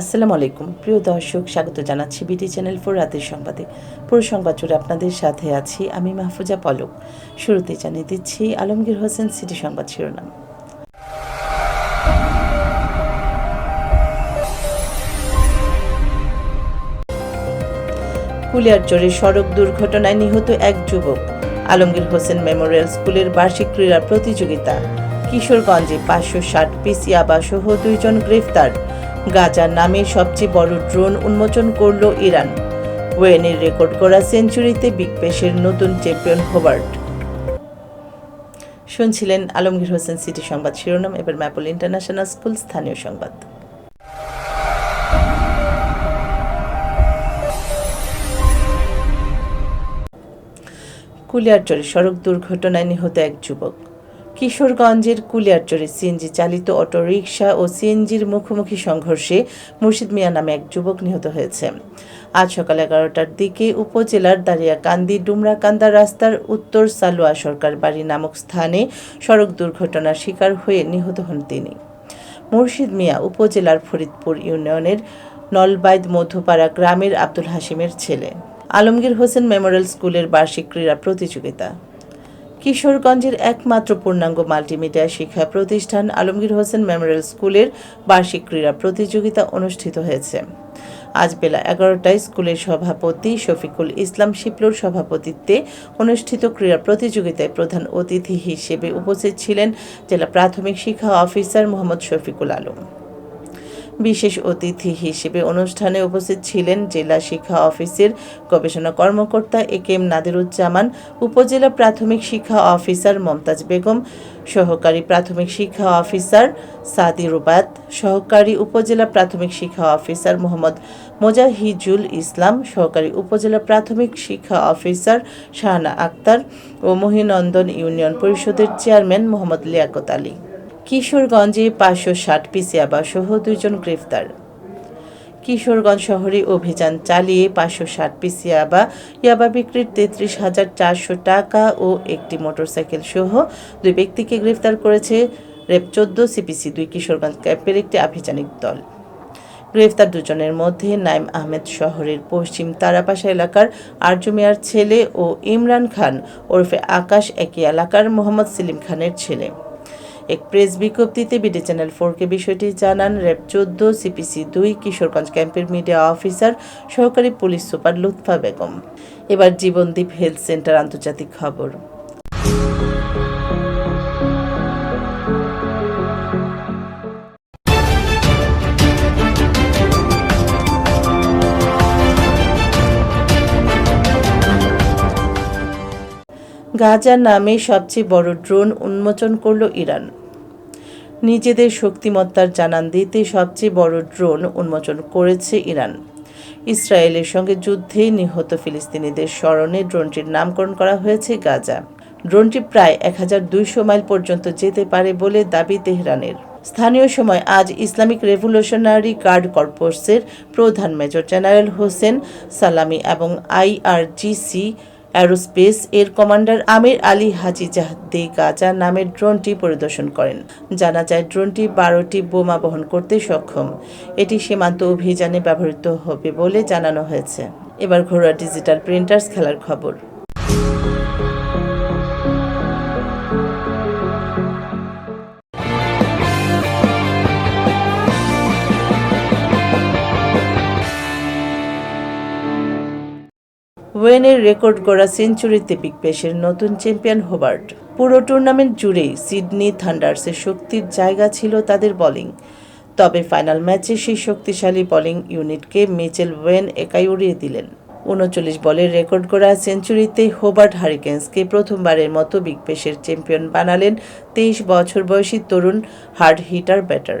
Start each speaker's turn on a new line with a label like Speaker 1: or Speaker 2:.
Speaker 1: আসসালামু আলাইকুম। প্রিয় দর্শক, স্বাগত জানাচ্ছি বিটি চ্যানেল ফোর রাতের সংবাদে। পুরো সংবাদ জুড়ে আপনাদের সাথে আছি আমি মাহফুজা পলক। শুরুতে জানিয়ে দিচ্ছি আলমগীর হোসেন সিটি সংবাদ শিরোনাম। কুলিয়ারচরে সড়ক দুর্ঘটনায় নিহত এক যুবক। আলমগীর হোসেন মেমোরিয়াল স্কুলের বার্ষিক ক্রীড়া প্রতিযোগিতা। কিশোরগঞ্জে পাঁচশো ষাট পিস সহ দুইজন গ্রেফতার। গাজার নামে সবচেয়ে বড় ড্রোন উন্মোচন করল ইরান। ওয়েনের রেকর্ড করা সেঞ্চুরিতে বিগ পেশের নতুন চ্যাম্পিয়ন হোবার্ট। শুনছিলেন আলমগীর হোসেন সিটি সংবাদ শিরোনাম, এবার ম্যাপল ইন্টারন্যাশনাল স্কুল স্থানীয় সংবাদ। কুলিয়ারচরে সড়ক দুর্ঘটনায় নিহত এক যুবক। কিশোরগঞ্জের কুলিয়ারচরে সিএনজি চালিত অটোরিকশা ও সিএনজির মুখোমুখি সংঘর্ষে মুর্শিদ মিয়া নামে এক যুবক নিহত হয়েছে। আজ সকাল এগারোটার দিকে উপজেলার দারিয়াকান্দি ডুমরাকান্দা রাস্তার উত্তর সালুয়া সরকার বাড়ি নামক স্থানে সড়ক দুর্ঘটনার শিকার হয়ে নিহত হন তিনি। মুর্শিদ মিয়া উপজেলার ফরিদপুর ইউনিয়নের নলবাইদ মধ্যপাড়া গ্রামের আব্দুল হাসিমের ছেলে। আলমগীর হোসেন মেমোরিয়াল স্কুলের বার্ষিক ক্রীড়া প্রতিযোগিতা। কিশোরগঞ্জের একমাত্র পূর্ণাঙ্গ মাল্টিমিডিয়া শিক্ষা প্রতিষ্ঠান আলমগীর হোসেন মেমোরিয়াল স্কুলের বার্ষিক ক্রীড়া প্রতিযোগিতা অনুষ্ঠিত হয়েছে। আজ বেলা এগারোটায় স্কুলের সভাপতি শফিকুল ইসলাম শিপলুর সভাপতিত্বে অনুষ্ঠিত ক্রীড়া প্রতিযোগিতায় প্রধান অতিথি হিসেবে উপস্থিত ছিলেন জেলা প্রাথমিক শিক্ষা অফিসার মোহাম্মদ শফিকুল আলম। বিশেষ অতিথি হিসেবে অনুষ্ঠানে উপস্থিত ছিলেন জেলা শিক্ষা অফিসের গবেষণা কর্মকর্তা এ কে এম নাদিরুজ্জামান, উপজেলা প্রাথমিক শিক্ষা অফিসার মমতাজ বেগম, সহকারী প্রাথমিক শিক্ষা অফিসার সাদি রুবাত সহকারী উপজেলা প্রাথমিক শিক্ষা অফিসার মোহাম্মদ মোজাহিজুল ইসলাম, সহকারী উপজেলা প্রাথমিক শিক্ষা অফিসার শাহানা আক্তার ও মহিনন্দন ইউনিয়ন পরিষদের চেয়ারম্যান মোহাম্মদ লিয়াকত আলী। কিশোরগঞ্জে পাঁচশো ষাট পিস ইয়াবা সহ দুইজন গ্রেফতার। কিশোরগঞ্জ শহরে অভিযান চালিয়ে পাঁচশো ষাট পিস ইয়াবা ইয়াবা বিক্রির তেত্রিশ হাজার চারশো টাকা ও একটি মোটরসাইকেল সহ দুই ব্যক্তিকে গ্রেফতার করেছে রেপ চোদ্দ সিপিসি দুই কিশোরগঞ্জ ক্যাম্পের একটি আভিযানিক দল। গ্রেফতার দুজনের মধ্যে নাইম আহমেদ শহরের পশ্চিম তারাপাশা এলাকার আরজু ছেলে ও ইমরান খান ওরফে আকাশ একই এলাকার মোহাম্মদ সেলিম খানের ছেলে। এক প্রেস বিজ্ঞপ্তিতে বিডি চ্যানেল ফোরকে বিষয়টি জানান, র্যাব চোদ্দ, সিপিসি দুই, কিশোরগঞ্জ ক্যাম্পের মিডিয়া অফিসার, সহকারী পুলিশ সুপার লুৎফা বেগম। এবার জীবনদ্বীপ হেলথ সেন্টার আন্তর্জাতিক খবর। গাজার নামে সবচেয়ে বড় ড্রোন উন্মোচন করল ইরান। নিজেদের শক্তিমত্তার জানান দিতে সবচেয়ে বড় ড্রোন উন্মোচন করেছে ইরান। ইসরায়েলের সঙ্গে যুদ্ধে নিহত ফিলিস্তিনিদের স্মরণে ড্রোনটির নামকরণ করা হয়েছে গাজা। ড্রোনটি প্রায় এক হাজার দুইশো মাইল পর্যন্ত যেতে পারে বলে দাবি তেহরানের। স্থানীয় সময় আজ ইসলামিক রেভলিউশনারি গার্ড কর্পসের প্রধান মেজর জেনারেল হোসেন সালামি এবং আইআরজিসি অ্যারোস্পেস এর commander Amir Ali Hajizadeh Gaza নামের ড্রোনটি পরিদর্শন করেন। জানা যায়, ড্রোনটি বারোটি বোমা বহন করতে সক্ষম। এটি সীমান্ত অভিযানে ব্যবহৃত হবে বলে জানানো হয়েছে। এবার ঘরোয়া ডিজিটাল প্রিন্টার্স খেলার খবর। ওয়েনের রেকর্ড গড়া সেঞ্চুরিতে বিগ পেশের নতুন চ্যাম্পিয়ন হোবার্ট। পুরো টুর্নামেন্ট জুড়েই সিডনি থান্ডার্সের শক্তির জায়গা ছিল তাদের বোলিং। তবে ফাইনাল ম্যাচে সেই শক্তিশালী বোলিং ইউনিটকে মিচেল ওয়েন একাই উড়িয়ে দিলেন। উনচল্লিশ বলের রেকর্ড করা সেঞ্চুরিতে হোবার্ট হারিকেন্সকে প্রথমবারের মতো বিগ পেশের চ্যাম্পিয়ন বানালেন তেইশ বছর বয়সী তরুণ হার্ড হিটার ব্যাটার।